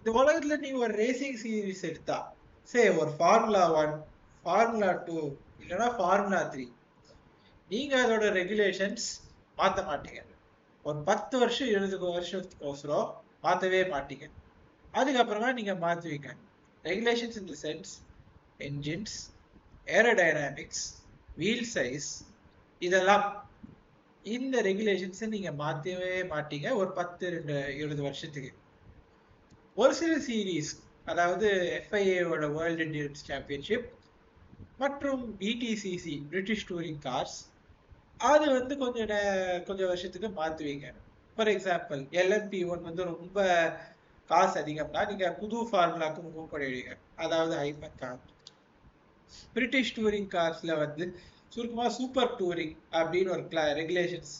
இந்த உலகத்துல நீ ஒரு ரேசிங் சீரிஸ் எடுத்தா சே ஒரு ஃபார்முலா ஒன் ஃபார்முலா டூ இல்லைன்னா ஃபார்முலா த்ரீ நீங்க அதோட ரெகுலேஷன்ஸ் மாத்த மாட்டீங்க. ஒரு பத்து வருஷம் இருபது வருஷத்துக்கோசரம் மாத்தவே மாட்டீங்க. அதுக்கப்புறமா நீங்க மாத்துவீங்க. Regulations in the sense engines aerodynamics wheel size இதெல்லாம். இந்த ரெகுலேஷன்ஸை நீங்க மாத்தவே மாட்டீங்க. ஒரு பத்து ரெண்டு இருபது வருஷத்துக்கு. ஒரு சில சீரீஸ் அதாவது எஃப்ஐஏவோட வேர்ல்டு டியூப்ஸ் சாம்பியன்ஷிப் மற்றும் பிடிசிசி பிரிட்டிஷ் டூரிங் கார்ஸ் அது வந்து கொஞ்சம் கொஞ்சம் வருஷத்துக்கு மாற்றுவீங்க ஃபார் எக்ஸாம்பிள் எல்எம்பி ஒன் வந்து ரொம்ப காசு அதிகம்னா நீங்கள் புது ஃபார்முலாக்கு மூவ் பண்ணிடுவீங்க. அதாவது ஹைபர் கார் பிரிட்டிஷ் டூரிங் கார்ஸில் வந்து சுருக்கமாக சூப்பர் டூரிங் அப்படின்னு ஒரு ரெகுலேஷன்ஸ்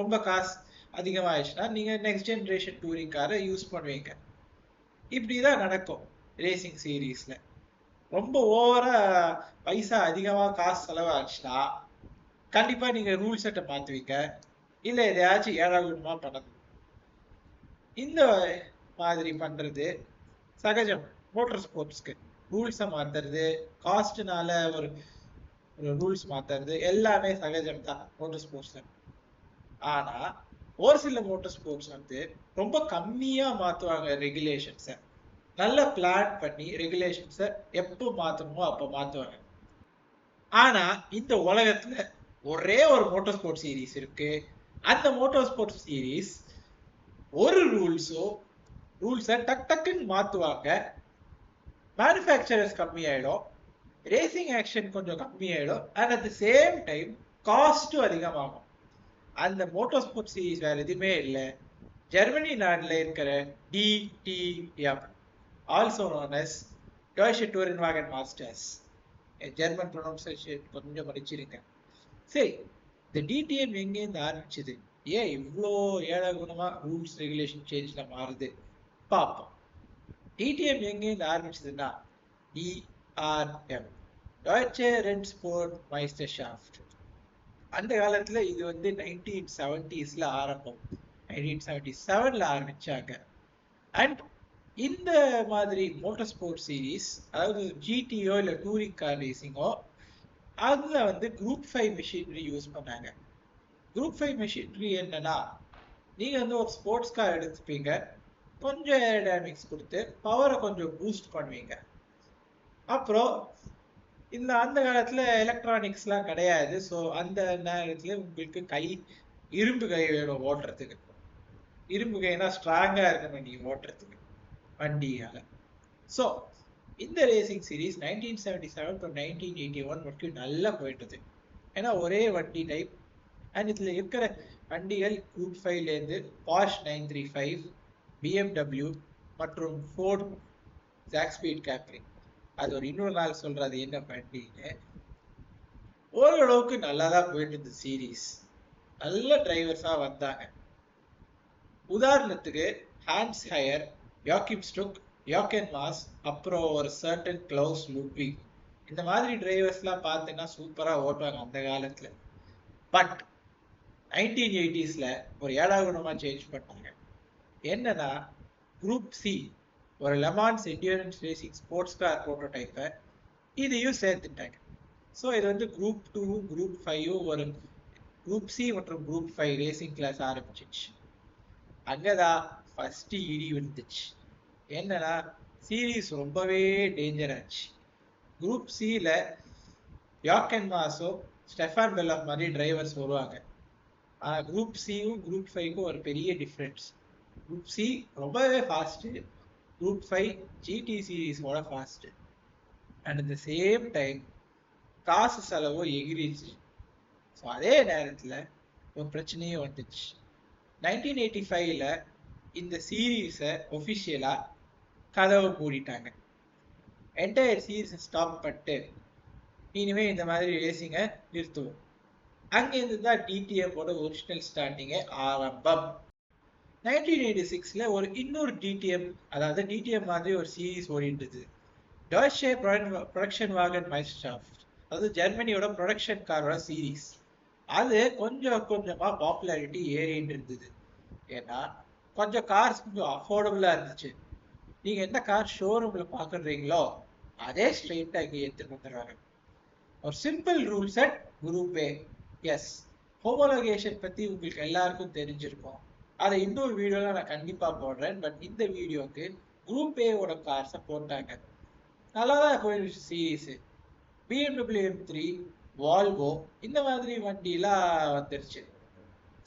ரொம்ப காசு அதிகமாகிடுச்சுன்னா நீங்கள் நெக்ஸ்ட் ஜென்ரேஷன் டூரிங் காரை யூஸ் பண்ணுவீங்க. இப்படிதான் நடக்கும் ரேசிங் சீரீஸ்ல ரொம்ப ஓவரா பைசா அதிகமா காசு செலவாச்சுன்னா கண்டிப்பா நீங்க ரூல் செட்டை மாத்துவீங்க. இல்ல எதையாச்சும் ஏழாகுமா பண்ணது இந்த மாதிரி பண்றது சகஜம். மோட்டர் ஸ்போர்ட்ஸ்க்கு ரூல்ஸை மாத்துறது காஸ்ட்னால ஒரு ஒரு ரூல்ஸ் மாத்துறது எல்லாமே சகஜம் தான் மோட்டர் ஸ்போர்ட்ஸ்ல ஆனா ஒரு சில மோட்டர் ஸ்போர்ட்ஸ் வந்து ரொம்ப கம்மியா மாத்துவாங்க ரெகுலேஷன்ஸை நல்லா பிளான் பண்ணி ரெகுலேஷன்ஸை எப்போ மாத்தணுமோ அப்போ மாத்துவாங்க. ஆனா இந்த உலகத்துல ஒரே ஒரு மோட்டார் ஸ்போர்ட்ஸ் சீரிஸ் இருக்கு. அந்த மோட்டார் ஸ்போர்ட்ஸ் சீரிஸ் ஒரு ரூல்ஸோ ரூல்ஸை டக் டக்குன்னு மாத்துவாங்க. மேனுஃபேக்சரர்ஸ் கம்மியாயிடும். ரேசிங் ஆக்ஷன் கொஞ்சம் கம்மியாயிடும். And at the same time காஸ்ட்டும் அதிகமாகும். அந்த மோட்டோ ஸ்போர்ட்ஸ் சீரீஸ் வேற எதுவுமே இல்லை. ஜெர்மனி நாட்டில் இருக்கிற DTM also known as Deutsche Tourenwagen masters German pronunciation கொஞ்சம் படிச்சிருக்கேன் சரி இந்த டிடிஎம் எங்கேருந்து ஆரம்பிச்சது? ஏன் இவ்வளோ ஏழை குணமாக ரூல்ஸ் ரெகுலேஷன் சேஞ்சில் மாறுது? பார்ப்போம். டிடிஎம் எங்கேருந்து ஆரம்பிச்சதுன்னா DRM Deutsche Rennsport Meisterschaft அந்த காலத்துல இது வந்து நைன்டீன் செவன்டிஸ்ல ஆரம்பம். நைன்டீன் செவன்டி செவன்ல ஆரம்பிச்சாங்க. அண்ட் இந்த மாதிரி மோட்டார் ஸ்போர்ட் சீரீஸ் அதாவது ஜிடியோ இல்ல டூரிங் கார் ரேசிங்கோ அதுல வந்து குரூப் ஃபைவ் மிஷினரி யூஸ் பண்ணாங்க. குரூப் ஃபைவ் மிஷினரி என்னன்னா நீங்க வந்து ஒரு ஸ்போர்ட்ஸ் கார் எடுத்துப்பீங்க கொஞ்சம் ஏரோடைனமிக்ஸ் கொடுத்து பவரை கொஞ்சம் பூஸ்ட் பண்ணுவீங்க. அப்புறம் இந்த அந்த காலத்துல எலக்ட்ரானிக்ஸ்லாம் கிடையாது. ஸோ அந்த நேரத்துல உங்களுக்கு கை இரும்பு கை வேணும் ஓட்டுறதுக்கு. இரும்பு கைனா ஸ்ட்ராங்கா இருக்கணும் நீங்க ஓட்டுறதுக்கு வண்டியால. ஸோ இந்த racing series nineteen seventy seven to nineteen eighty one வரைக்கும் நல்லா போயிட்டுது. ஏன்னா ஒரே வண்டி டைப் அண்ட் இதுல இருக்கிற வண்டிகள் குரூப் ஃபைவ்ல இருந்து Porsche nine three five BMW மற்றும் ஃபோர்ட் ஜாக் ஸ்பீட் கேப்ரிங் அது ஒரு இன்னொரு நாள் சொல்றது என்ன வண்டின்னு ஓரளவுக்கு நல்லா தான் போயிட்டு இருந்தது சீரீஸ் நல்ல டிரைவர்ஸா வந்தாங்க. உதாரணத்துக்கு Hans Heyer Joachim Stuck Jochen Mass அப்புறம் ஒரு சர்டன் கிளவுஸ் லுட்விக் இந்த மாதிரி டிரைவர்ஸ்லாம் பார்த்தீங்கன்னா சூப்பரா ஓட்டுவாங்க அந்த காலத்துல. பட் நைன்டீன் எயிட்டிஸில் ஒரு ஏழாவது சேஞ்ச் பண்ணாங்க. என்னன்னா குரூப் சி ஒரு Le Mans endurance racing sports car ப்ரோட்டோடைப்பை இதையும் சேர்த்துட்டாங்க. ஸோ இது வந்து குரூப் டூ குரூப் ஃபைவும் ஒரு குரூப் சி மற்றும் குரூப் ஃபைவ் ரேசிங் கிளாஸ் ஆரம்பிச்சிச்சு. அங்கே தான் ஃபஸ்ட்டு இடி வந்துச்சு என்னன்னா சீரீஸ் ரொம்பவே டேஞ்சர் ஆச்சு குரூப் சியில் யாக்கன் மாஸோ ஸ்டெஃபான் பெல்லா மாதிரி டிரைவர்ஸ் வருவாங்க. ஆனால் குரூப் சியும் குரூப் ஃபைவ்க்கும் ஒரு பெரிய டிஃப்ரென்ஸ் குரூப் சி ரொம்பவே ஃபாஸ்ட்டு ரூட் five GT சீரீஸோட fast and the same time காசு செலவும் எகிரிச்சு. ஸோ அதே நேரத்தில் ஒரு பிரச்சனையும் வந்துச்சு. நைன்டீன் எயிட்டி ஃபைவ்ல இந்த சீரீஸை ஒஃபிஷியலாக கதவை மூடிட்டாங்க என்டையர் சீரீஸை ஸ்டாப் பண்ணிட்டு இனிமே இந்த மாதிரி ரேசிங்கை நிறுத்துவோம். அங்கேருந்து தான் டிடிஎஃபோட ஒரிஜினல் ஸ்டார்டிங்கே ஆரம்பம். நைன்டீன் எயிட்டி சிக்ஸில் ஒரு இன்னொரு டிடிஎம் அதாவது டிடிஎம் மாதிரி ஒரு சீரீஸ் ஓடிட்டுது டாய்ஷே ப்ரொடக்ஷன் வாகன் மைஸ்டாஃப்ட் அதாவது ஜெர்மனியோட ப்ரொடக்ஷன் காரோட சீரீஸ் அது கொஞ்சம் கொஞ்சமாக பாப்புலாரிட்டி ஏறிட்டு இருந்தது ஏன்னா கொஞ்சம் கார்ஸ் கொஞ்சம் அஃபோர்டபுளாக இருந்துச்சு. நீங்கள் எந்த கார் ஷோரூமில் பார்க்குறீங்களோ அதே ஸ்ட்ரெயிட்டாக இங்கே எடுத்துகிட்டு வந்துடுவாங்க ஒரு simple rule set group S homologation பற்றி உங்களுக்கு எல்லாருக்கும் தெரிஞ்சிருக்கும். அதை இன்னொரு வீடியோல நான் கண்டிப்பா போடுறேன். பட் இந்த வீடியோக்கு குரூப் ஏவோட கார்ஸை போட்டாங்க. நல்லா தான் போயிடுச்சு series BMW M three Volvo இந்த மாதிரி வண்டிலாம் வந்துருச்சு.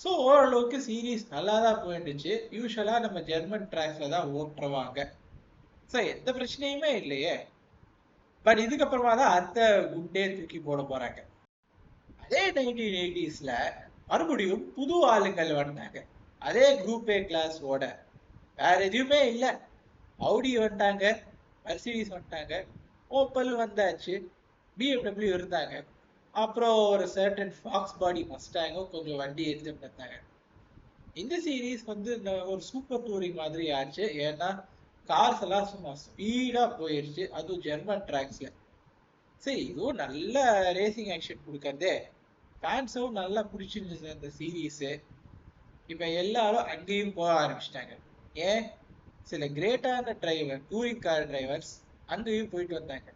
ஸோ ஓரளவுக்கு சீரீஸ் நல்லா தான் போயிடுச்சு யூஸ்வலாக நம்ம ஜெர்மன் ட்ராக்ஸில் தான் ஓட்டுருவாங்க ஸோ எந்த பிரச்சனையுமே இல்லையே. பட் இதுக்கப்புறமா தான் அடுத்த குண்டே தூக்கி போட போகிறாங்க அதே நைன்டீன் எயிட்டிஸில் மறுபடியும் புது ஆளுங்கள் வந்தாங்க. அதே குரூப் ஏ கிளாஸோட வேற எதுவுமே இல்லை. அவுடி வந்துட்டாங்க மெர்சிடிஸ் வந்துட்டாங்க ஓப்பல் வந்தாச்சு பிஎம்டபிள்யூ இருந்தாங்க. அப்புறம் ஒரு சர்டன் ஃபாக்ஸ் பாடி மஸ்டாங்கும் கொஞ்சம் வண்டி எடுத்துட்டு வந்தாங்க. இந்த சீரீஸ் வந்து இந்த ஒரு சூப்பர் டூரிங் மாதிரி ஆச்சு. ஏன்னா கார்ஸ் எல்லாம் சும்மா ஸ்பீடாக போயிடுச்சு அதுவும் ஜெர்மன் ட்ராக்ஸில் சரி இதுவும் நல்ல ரேசிங் ஆக்ஷன் கொடுக்கறதே. ஃபேன்ஸும் நல்லா பிடிச்சிருந்துச்சு அந்த சீரீஸு இப்போ எல்லாரும் அங்கேயும் போக ஆரம்பிச்சிட்டாங்க. ஏன்? சில கிரேட்டான டிரைவர் டூரிங் கார் டிரைவர்ஸ் அங்கேயும் போயிட்டு வந்தாங்க.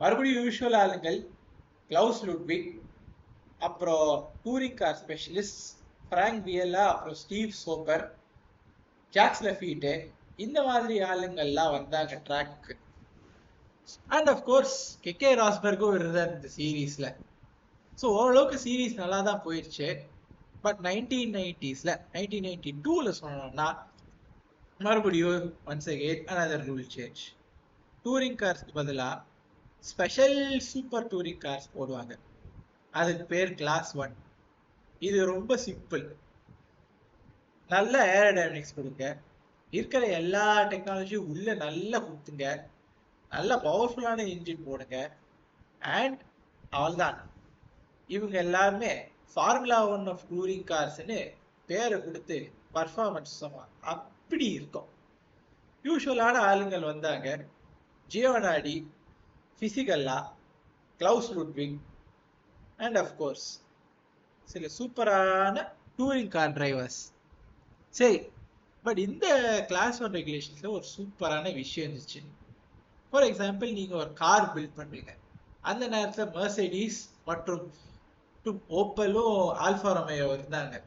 மறுபடியும் யூஸ்வல் ஆளுங்கள் கிளவுஸ் லுட்விக் அப்புறம் touring car specialist Frank Biela அப்புறம் ஸ்டீவ் சோப்பர் ஜாக்ஸ் லஃபீட்டு இந்த மாதிரி ஆளுங்கள்லாம் வந்தாங்க ட்ராக்கு அண்ட் அஃப்கோர்ஸ் கெகே ராஸ்பர்கும் இருந்தார் இந்த சீரீஸில் ஸோ ஓரளவுக்கு சீரீஸ் நல்லா தான் போயிடுச்சு பட் நைன்டீன் நைன்டிஸ்ல நைன்டீன் நைன்டி டூல சொன்னோம்னா மறுபடியும் once again another rule change touring கார்ஸ்க்கு பதிலாக ஸ்பெஷல் சூப்பர் டூரிங் கார்ஸ் போடுவாங்க. அதுக்கு பேர் கிளாஸ் ஒன் இது ரொம்ப சிம்பிள் நல்ல ஏரோடைனமிக்ஸ் கொடுங்க. இருக்கிற எல்லா டெக்னாலஜியும் உள்ள நல்லா கொடுத்துங்க நல்ல பவர்ஃபுல்லான இன்ஜின் போடுங்க. அண்ட் அவ்வளோதான் இவங்க எல்லாருமே ஃபார்முலா ஒன் ஆஃப் டூரிங் கார்ஸ்னு பேரை கொடுத்து பர்ஃபார்மன்ஸ் அப்படி இருக்கும். யூஸ்வலான ஆளுங்கள் வந்தாங்க. ஜியோனாடி ஃபிசிகல்லா Klaus Ludwig and of course சில சூப்பரான டூரிங் கார் டிரைவர்ஸ் சரி பட் இந்த கிளாஸ் ஒன் ரெகுலேஷன்ஸில் ஒரு சூப்பரான விஷயம் இருந்துச்சு. ஃபார் எக்ஸாம்பிள் நீங்கள் ஒரு கார் பில்ட் பண்ணுறீங்க அந்த நேரத்தில் மெர்சடிஸ் மற்றும் ஓப்பலும் ஆல்ஃபா ரொமையோ இருந்தாங்க.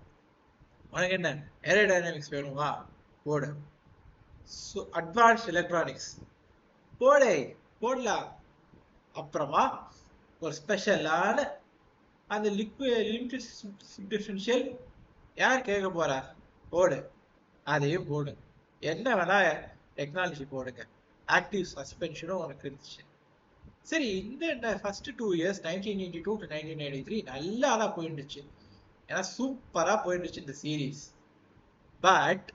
உனக்கு என்ன? ஏரோடைனமிக்ஸ் வேணுமா? போடு. ஸோ அட்வான்ஸ் எலக்ட்ரானிக்ஸ் போடே போடலாம். அப்புறமா ஒரு ஸ்பெஷலான அந்த லிக்விட் லிமிட்டட் டிஃபரன்ஷியல் யார் கேட்க போறா? போடு. அதையும் போடு. என்ன வேணா டெக்னாலஜி போடுங்க. ஆக்டிவ் சஸ்பென்ஷனும் உனக்கு இருந்துச்சு. சரி இந்த first two years nineteen eighty two to nineteen eighty three நல்லா தான் போயிருந்துச்சு ஏன்னா சூப்பராக போயிருந்துச்சு இந்த சீரீஸ் பட்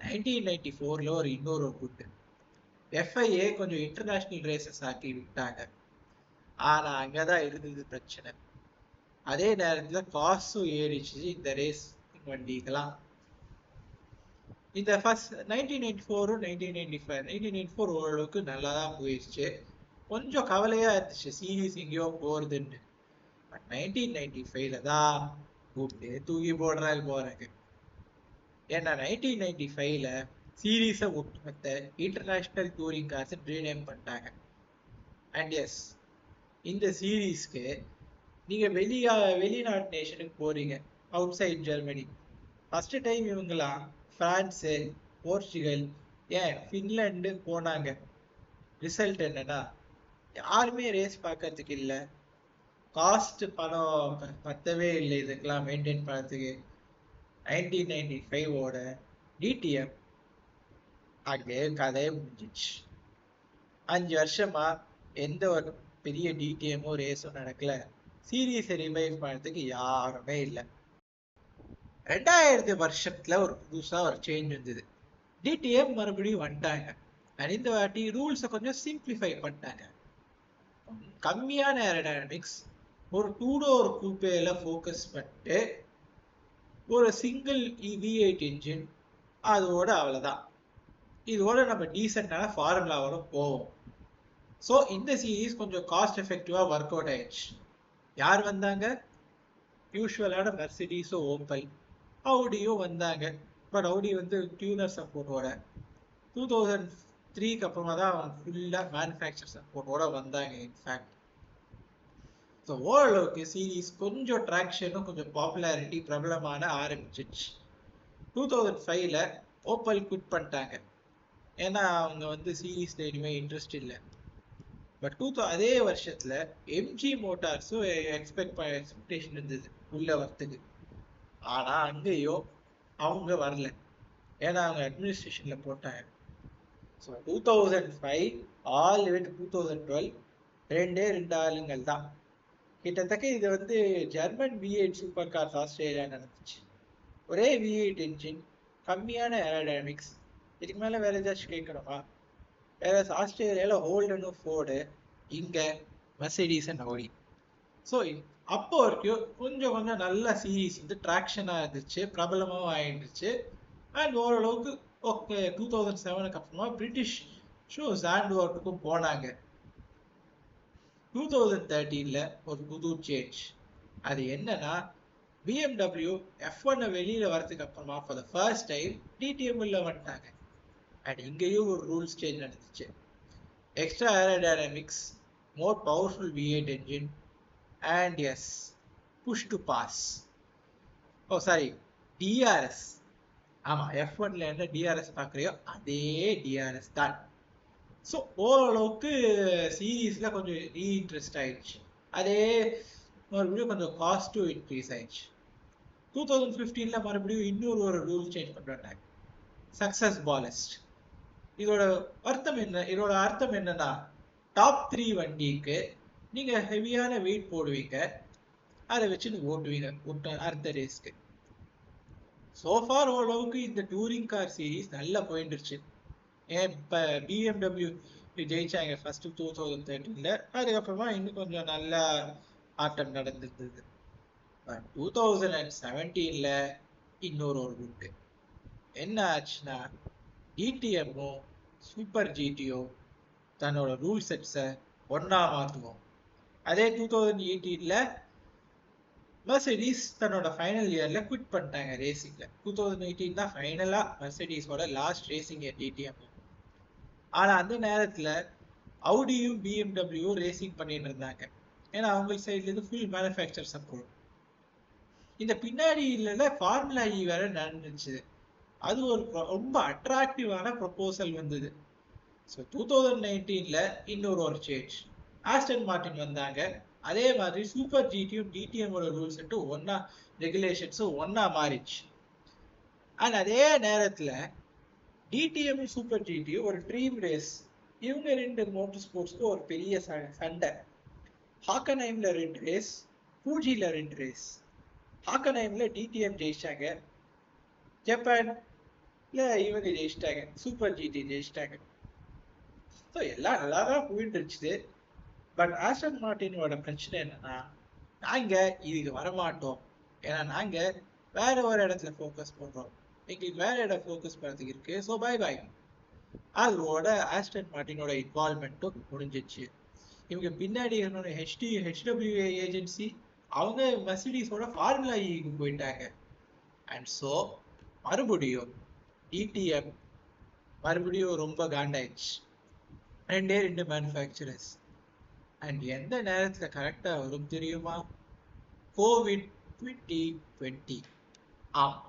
நைன்டீன் நைன்டி ஃபோரில் ஒரு இன்னொரு குட்டு எஃப்ஐஏ கொஞ்சம் இன்டர்நேஷ்னல் ரேசஸ் ஆக்கி விட்டாங்க. ஆனால் அங்கே தான் இருந்தது பிரச்சனை. அதே நேரத்தில் காசும் ஏறிச்சு இந்த ரேஸ் வண்டிக்கெல்லாம். இந்த first nineteen ninety ஃபோரும் nineteen ninety five nineteen ninety four ஓரளவுக்கு நல்லா தான் போயிடுச்சு கொஞ்சம் கவலையாக இருந்துச்சு. சீரீஸ் எங்கேயோ போகிறதுன்னு பட் நைன்டீன் நைன்டி ஃபைவ்ல தான் கூப்பிட்டு தூக்கி போடுறாரு போகிறாங்க ஏன்னா நைன்டீன் நைன்டி ஃபைவ்ல சீரீஸை ஒட்டுமொத்த இன்டர்நேஷ்னல் டூரிங் காசு ரீநேம் பண்ணிட்டாங்க. அண்ட் எஸ் இந்த சீரீஸ்க்கு நீங்கள் வெளியா வெளிநாட்டு நேஷனுக்கு போகிறீங்க outside Germany first time இவங்களாம் ஃப்ரான்ஸு போர்ச்சுகல் ஏன் ஃபின்லாண்டு போனாங்க. ரிசல்ட் என்னன்னா யாருமே ரேஸ் பார்க்கறதுக்கு இல்லை. காஸ்ட் பணம் பத்தவே இல்லை இதுக்கெல்லாம் மெயின்டைன் பண்ணுறதுக்கு நைன்டீன் நைன்டி ஃபைவோட டிடிஎம் அங்கே கதையை முடிஞ்சிச்சு. அஞ்சு வருஷமா எந்த ஒரு பெரிய டிடிஎம்மோ ரேஸும் நடக்கல. சீரியஸ் ரிவைவ் பண்ணுறதுக்கு யாருமே இல்லை. ரெண்டாயிரத்து வருஷத்துல ஒரு புதுசாக ஒரு சேஞ்ச் வந்தது. டிடிஎம் மறுபடியும் வந்துட்டாங்க. அண்ட் இந்த வாட்டி ரூல்ஸை கொஞ்சம் சிம்பிளிஃபை பண்ணிட்டாங்க. கம்மியான ஏரோடைனமிக்ஸ் ஒரு டூ டோர் கூப்பேல ஃபோக்கஸ் பண்ணிட்டு ஒரு சிங்கிள் வி எயிட் இன்ஜின் அதோட அவ்வளோதான் இதோட நம்ம டீசெண்டான ஃபார்முலாவோட போவோம். ஸோ இந்த சீரீஸ் கொஞ்சம் காஸ்ட் எஃபெக்டிவாக ஒர்க் அவுட் ஆயிடுச்சு. யார் வந்தாங்க? யூஸ்வலான மெர்சிடிஸோ ஓப்பல் அவுடியும் வந்தாங்க. பட் அவுடி வந்து டியூனர் சப்போர்ட்டோட டூ தௌசண்ட் த்ரீக்கு அப்புறமா தான் அவங்க ஃபுல்லாக மேனுஃபேக்சர் சப்போர்ட்டோட வந்தாங்க இன்ஃபேக்ட் ஸோ ஓரளவுக்கு சீரீஸ் கொஞ்சம் ட்ராக்ஷனும் கொஞ்சம் பாப்புலாரிட்டி பிரபலமான ஆரம்பிச்சிச்சு. டூ தௌசண்ட் ஃபைவ்ல ஓப்பல் குட் பண்ணிட்டாங்க. ஏன்னா அவங்க வந்து சீரீஸில் இனிமேல் இன்ட்ரெஸ்ட் இல்லை. பட் டூ தௌ அதே வருஷத்தில் எம்ஜி மோட்டார்ஸும் எக்ஸ்பெக்ட் எக்ஸ்பெக்டேஷன் இருந்தது உள்ள வரத்துக்கு. ஆனால் அங்கேயோ அவங்க வரல. ஏன்னா அவங்க அட்மினிஸ்ட்ரேஷனில் போட்டாங்க. So two thousand five all way two thousand twelve ரெண்டே ரெண்டு ஆளுங்கள் தான். கிட்டத்தட்ட இது வந்து German V eight super cars Australia நடந்துச்சு. ஒரே வி எயிட் கம்மியான ஏரோடைனமிக்ஸ் இதுக்கு மேலே வேற ஏதாச்சும் கேட்கணுமா? வேற ஆஸ்திரேலியாவில் ஹோல்டனும் ஃபோர்டு இங்கே மெர்சிடிஸ் அண்ட் ஓடி ஸோ அப்போ வரைக்கும் கொஞ்சம் கொஞ்சம் நல்ல சீரீஸ் வந்து ட்ராக்ஷனாக இருந்துச்சு பிரபலமாகவும் ஆயிடுச்சு. அண்ட் ஓரளவுக்கு ஓகே டூ தௌசண்ட் செவனுக்கு அப்புறமா பிரிட்டிஷ் ஷோ சாண்ட்வர்ட்டுக்கும் போனாங்க. டூ தௌசண்ட் தேர்ட்டீனில் ஒரு புது சேஞ்ச் அது என்னன்னா பிஎம்டபிள்யூ எஃப் ஒன்னை வெளியில் வரதுக்கு அப்புறமா ஃபார் த ஃபர்ஸ்ட் டைம் டிடிஎம்ல வந்துட்டாங்க. அண்ட் இங்கேயும் ஒரு ரூல்ஸ் சேஞ்ச் நடந்துச்சு. Extra aerodynamics more powerful V eight engine and S push to pass oh sorry DRS ஆமாம் எஃப் ஒன்ல என்ன டிஆர்எஸ் பார்க்குறியோ அதே டிஆர்எஸ் தான். ஸோ ஓரளவுக்கு சீரீஸில் கொஞ்சம் ரீஇன்ட்ரெஸ்ட் ஆயிடுச்சு. அதே மறுபடியும் கொஞ்சம் காஸ்ட்டும் இன்க்ரீஸ் ஆயிடுச்சு. டூ தௌசண்ட் ஃபிஃப்டீனில் மறுபடியும் இன்னொரு ஒரு ரூல் சேஞ்ச் பண்ணுறாங்க சக்ஸஸ் பாலஸ்ட் இதோட அர்த்தம் என்ன? இதோட அர்த்தம் என்னன்னா டாப் த்ரீ வண்டிக்கு நீங்கள் ஹெவியான வெயிட் போடுவீங்க. அதை வச்சு ஓட்டுவீங்க. ஓட்ட அடுத்த ரேஸ்க்கு சோஃபார் ஓரளவுக்கு இந்த டூரிங் கார் சீரீஸ் நல்லா போயிட்டுருச்சு ஏன் இப்போ பிஎம்டபிள்யூ ஜெயிச்சாங்க ஃபர்ஸ்ட் டூ தௌசண்ட் தேர்ட்டீனில் அதுக்கப்புறமா இன்னும் கொஞ்சம் நல்ல ஆட்டம் நடந்திருந்தது. டூ தௌசண்ட் அண்ட் செவன்டீனில் இன்னொரு ஒரு ரூட்டு என்ன ஆச்சுன்னா டிடிஎம்மும் சூப்பர் ஜிடியோ தன்னோட ரூல் செட்ஸை ஒன்றா மாற்றுவோம் அதே டூ தௌசண்ட் எயிட்டீனில் மெர்சடிஸ் தன்னோட ஃபைனல் இயரில் குவிட் பண்ணிட்டாங்க ரேசிங்ல டூ தௌசண்ட் எயிட்டீன் தான் ஃபைனலாக மெர்சடிஸோட லாஸ்ட் ரேசிங் டிடிஎம் ஆனால் அந்த நேரத்தில் அவுடியும் பிஎம்டபிள்யூ ரேசிங் பண்ணிட்டு இருந்தாங்க. ஏன்னா அவங்க சைட்லேருந்து ஃபுல் மேனுஃபேக்சர் சப்போர்ட் இந்த பின்னாடி இல்லைல்ல ஃபார்முலா இ e வேற நடந்துச்சு. அது ஒரு ரொம்ப அட்ராக்டிவான ப்ரொபோசல் வந்தது. ஸோ டூ தௌசண்ட் நைன்டீனில் இன்னொரு ஒரு சேஞ்ச் ஆஸ்டன் மார்டின் வந்தாங்க. அதே மாதிரி சூப்பர் ஜிடியும் டிடிஎம்மோட ரூல்ஸ் ஒன்னா ரெகுலேஷன்ஸும் ஒன்னா மாறிச்சு அண்ட் அதே நேரத்தில் டிடிஎம் சூப்பர் ஜிடியும் ஒரு ட்ரீம் ரேஸ் இவங்க ரெண்டு மோட்டர் ஸ்போர்ட்ஸ்க்கு ஒரு பெரிய சண்டை. ஹாக்கனைம்ல ரெண்டு ரேஸ் பூஜியில் ரெண்டு ரேஸ் ஹாக்கனைம்ல டிடிஎம் ஜெயிச்சிட்டாங்க. ஜப்பான்ல இவங்க ஜெயிச்சிட்டாங்க. சூப்பர் ஜிடி ஜெயிச்சிட்டாங்க. ஸோ எல்லாம் நல்லா தான் போயிட்டு இருந்துச்சு. பட் ஆஸ்டன் மார்டினோட பிரச்சனை என்னன்னா நாங்க இதுக்கு வரமாட்டோம். ஏன்னா நாங்க வேற ஒரு இடத்துல ஃபோக்கஸ் பண்றோம். எங்களுக்கு வேற இடம் ஃபோக்கஸ் பண்ணுறதுக்கு இருக்கு. ஸோ பை பை அதோட ஆஸ்டன் மார்டினோட இன்வால்மெண்ட்டும் முடிஞ்சிச்சு. இவங்க பின்னாடி என்னோட ஹெச்டி ஹெச்டபிள்யூஏ ஏஜென்சி அவங்க மெர்சிடிஸோட ஃபார்முலா ஈக்கு போயிட்டாங்க. அண்ட் ஸோ மறுபடியும் டிடிஎம் மறுபடியும் ரொம்ப காண்டாயிடுச்சு. ரெண்டே ரெண்டு மேனுஃபேக்சரர்ஸ் அண்ட் எந்த நேரத்தில் கரெக்டாக வரும் தெரியுமா? கோவிட் டுவெண்ட்டி டுவெண்ட்டி ஆம்.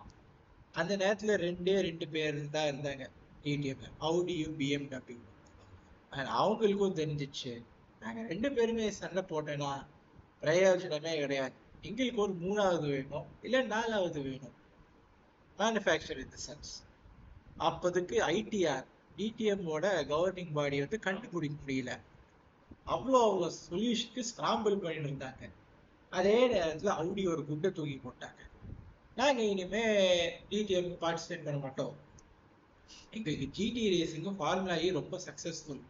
அந்த நேரத்தில் ரெண்டே ரெண்டு பேர் தான் இருந்தாங்க. டிடிஎம் அவுடியும் பிஎம்டபிள்யூ அண்ட் அவங்களுக்கும் தெரிஞ்சிச்சு. நாங்கள் ரெண்டு பேருமே சண்டை போட்டோன்னா பிரயோஜனமே கிடையாது. எங்களுக்கு ஒரு மூணாவது வேணும் இல்லை நாலாவது வேணும். மேனுஃபேக்சர் இன் த சென்ஸ் அப்போதுக்கு ஐடிஆர் டிடிஎம்மோட கவர்னிங் பாடி வந்து கண்டுபிடிக்க முடியல. அவ்வளோ அவங்க சொல்யூஷனுக்கு ஸ்கிராம்பிள் பண்ணிட்டு இருந்தாங்க. அதே நேரத்தில் அவுடி ஒரு குண்டை தூக்கி போட்டாங்க. நாங்கள் இனிமே டிடிஎம் பார்ட்டிசிபேட் பண்ண மாட்டோம். எங்களுக்கு ஜிடி ரேசிங்கும் ஃபார்முலாயே ரொம்ப சக்ஸஸ்ஃபுல்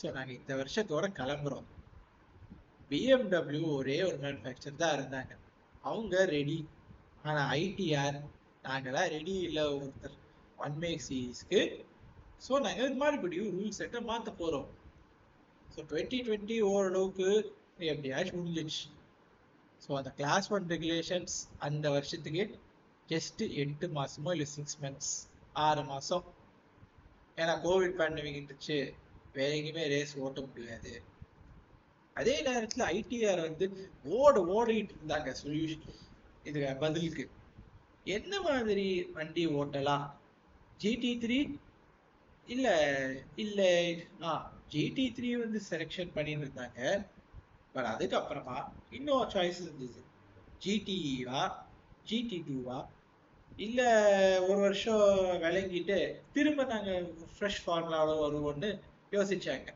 ஸோ நாங்கள் இந்த வருஷத்தோட கிளம்புறோம். பிஎம்டபிள்யூ ஒரே ஒரு மேனுஃபேக்சர் தான் இருந்தாங்க. அவங்க ரெடி ஆனால் ஐடிஆர் நாங்களாம் ரெடி இல்லை ஒருத்தர். ஒன் மேக் சீரீஸ்க்கு ஸோ நாங்கள் மறுபடியும் ரூல் செட்டை மாற்ற போகிறோம் ஸோ டுவெண்ட்டி டுவெண்ட்டி ஓரளவுக்கு எப்படியாச்சும் முடிஞ்சிச்சு ஸோ அந்த கிளாஸ் ஒன் ரெகுலேஷன்ஸ் அந்த வருஷத்துக்கு ஜஸ்ட்டு எட்டு மாதமோ இல்லை சிக்ஸ் மந்த்ஸ் ஆறு மாதம் ஏன்னா கோவிட் பேண்டமிக் இருந்துச்சு. வேற எங்கேயுமே ரேஸ் ஓட்ட முடியாது. அதே நேரத்தில் ஐடிஆர் வந்து ஓட ஓடிட்டு இருந்தாங்க சொல்யூஷன். இது பதிலுக்கு. என்ன மாதிரி வண்டி ஓட்டலாம்? ஜிடி த்ரீ இல்லை இல்லை ஆ ஜிடி த்ரீ வந்து செலெக்ஷன் பண்ணியிருந்தாங்க. இருந்தாங்க பட் அதுக்கப்புறமா இன்னொரு சாய்ஸ் இருந்தது. ஜிடிஇவா ஜிடி டூவா இல்ல ஒரு வருஷம் விளங்கிட்டு திரும்ப நாங்க ஃப்ரெஷ் ஃபார்முலாவோட வருவோம்னு யோசிச்சாங்க.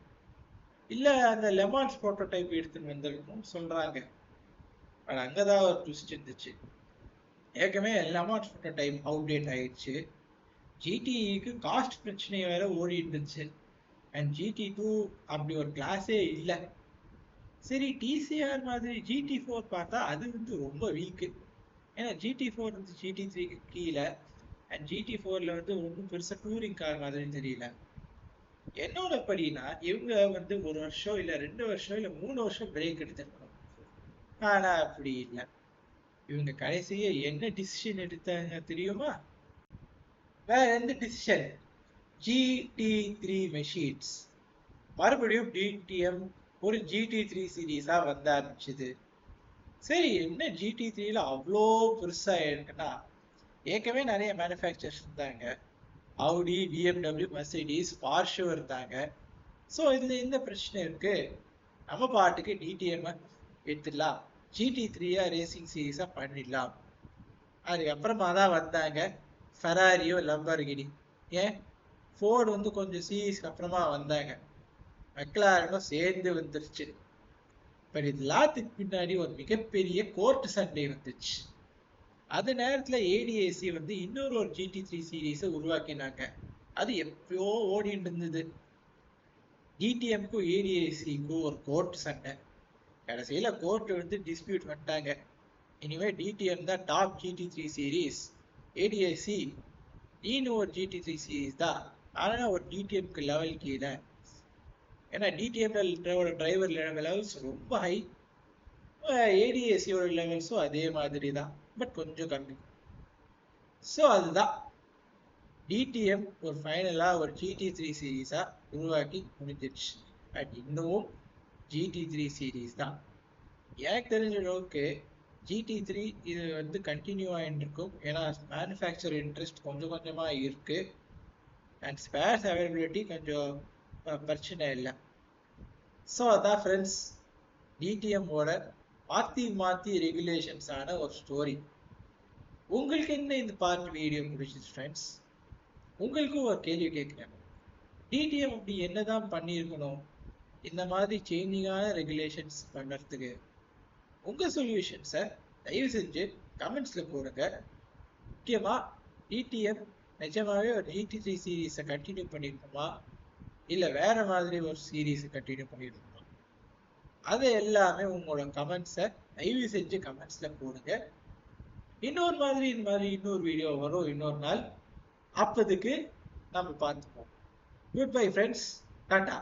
இல்ல அந்த லெமான்ஸ் ப்ரோட்டோடைப் எடுத்துன்னு வந்திருக்கோம் சொல்றாங்க. பட் அங்கதான் ஒரு ட்விஸ்ட் இருந்துச்சு. ஏற்கனவே லெமான்ஸ் ப்ரோட்டோடைப் அவுடேட் ஆயிடுச்சு. ஜிடிஇக்கு காஸ்ட் பிரச்சனை வேற ஓடிட்டு இருந்துச்சு. அண்ட் ஜிடி டூ அப்படி ஒரு கிளாஸே இல்லை. சரி டிசிஆர் மாதிரி ஜிடி ஃபோர் பார்த்தா அது வந்து ரொம்ப வீக்கு ஏன்னா ஜிடி ஃபோர் வந்து ஜிடி த்ரீக்கு கீழே அண்ட் ஜிடி ஃபோரில் வந்து ஒன்றும் பெருசாக டூரிங் கார் மாதிரி தெரியல. என்னோட படினா இவங்க வந்து ஒரு வருஷம் இல்லை ரெண்டு வருஷம் இல்லை மூணு வருஷம் பிரேக் எடுத்துருக்கணும். ஆனால் அப்படி இல்லை. இவங்க கடைசியே என்ன டிசிஷன் எடுத்தாங்க தெரியுமா? வேற எந்த டிசிஷன் ஜிடி த்ரீ மெஷின்ஸ் மறுபடியும் டிடிஎம் ஒரு ஜிடி த்ரீ சீரீஸாக வந்து ஆரம்பிச்சுது. சரி என்ன ஜிடி த்ரீல அவ்வளோ பெருசாக இருக்குன்னா ஏற்கனவே நிறைய மேனுஃபேக்சர்ஸ் இருந்தாங்க. ஆடி பிஎம்டபிள்யூ மெர்சிடிஸ் பார்ஷோ இருந்தாங்க. ஸோ இதில் இந்த பிரச்சனை இருக்கு? நம்ம பாட்டுக்கு டிடிஎம்ஐ எடுத்துடலாம். ஜிடி த்ரீயா ரேசிங் சீரீஸாக பண்ணிடலாம். அதுக்கப்புறமா தான் வந்தாங்க ஃபெராரியோ லம்பர்கினி ஏன்? ஃபோர்டு வந்து கொஞ்சம் சீரீஸ்க்கு அப்புறமா வந்தாங்க. மெக்லாரனும் சேர்ந்து வந்துருச்சு. பட் இது எல்லாத்துக்கு பின்னாடி ஒரு மிகப்பெரிய கோர்ட் சண்டை வந்துச்சு. அது நேரத்தில் ஏடிஏசி வந்து இன்னொரு ஒரு ஜிடி த்ரீ சீரீஸை உருவாக்கினாங்க. அது எப்பயோ ஓடிட்டு இருந்தது. டிடிஎம்க்கும் ஏடிஏசிக்கும் ஒரு கோர்ட் சண்டை. கடைசியில் கோர்ட் வந்து டிஸ்பியூட் பண்ணிட்டாங்க. இனிமேல் டிடிஎம் தான் top GT three series ADAC இன்னும் ஒரு ஜிடி த்ரீ சீரீஸ் தான். ஆனால் ஒரு டிடிஎம்க்கு லெவல் கீழே. ஏன்னா டிடிஎம்ல டிரைவர் லெவல்ஸ் ரொம்ப ஹை ஏடிஎஸ்சியோட லெவல்ஸும் அதே மாதிரி தான். பட் கொஞ்சம் கம்மி. ஸோ அதுதான். டிடிஎம் ஒரு ஃபைனலாக ஒரு ஜிடி த்ரீ சீரீஸாக உருவாக்கி முடிஞ்சிருச்சு பட் இன்னமும் ஜிடி த்ரீ சீரீஸ் தான். எனக்கு தெரிஞ்ச அளவுக்கு ஜிடி த்ரீ இது வந்து கண்டினியூ ஆகிட்டு இருக்கும். ஏன்னா மேனுஃபேக்சர் இன்ட்ரெஸ்ட் கொஞ்சம் கொஞ்சமாக இருக்குது அண்ட் ஸ்பேர்ஸ் அவைலபிலிட்டி கொஞ்சம் பிரச்சனை இல்லை ஸோ அதான் ஃப்ரெண்ட்ஸ் டிடிஎம்மோட மாற்றி மாற்றி ரெகுலேஷன்ஸான ஒரு ஸ்டோரி உங்களுக்கு என்ன இந்த பார்ட் வீடியோ பிடிச்சிச்சு ஃப்ரெண்ட்ஸ் உங்களுக்கும் ஒரு கேள்வி கேட்குறேன் டிடிஎம் அப்படி என்ன தான் பண்ணியிருக்கணும் இந்த மாதிரி சேஞ்சிங்கான ரெகுலேஷன்ஸ் பண்ணுறதுக்கு உங்கள் சொல்யூஷன்ஸை தயவு செஞ்சு கமெண்ட்ஸில் போடுங்க. முக்கியமாக டிடிஎம் நிஜமாவே ஒரு ஜிடி த்ரீ சீரீஸை கண்டினியூ பண்ணியிருக்கோமா இல்லை வேற மாதிரி ஒரு சீரீஸை கண்டினியூ பண்ணியிருக்கோமா அதை எல்லாமே உங்களோட கமெண்ட்ஸை தயவு செஞ்சு கமெண்ட்ஸில் போடுங்க. இன்னொரு மாதிரி இந்த மாதிரி இன்னொரு வீடியோ வரும் இன்னொரு நாள். அப்போதுக்கு நம்ம பார்த்துப்போம். Good bye friends tata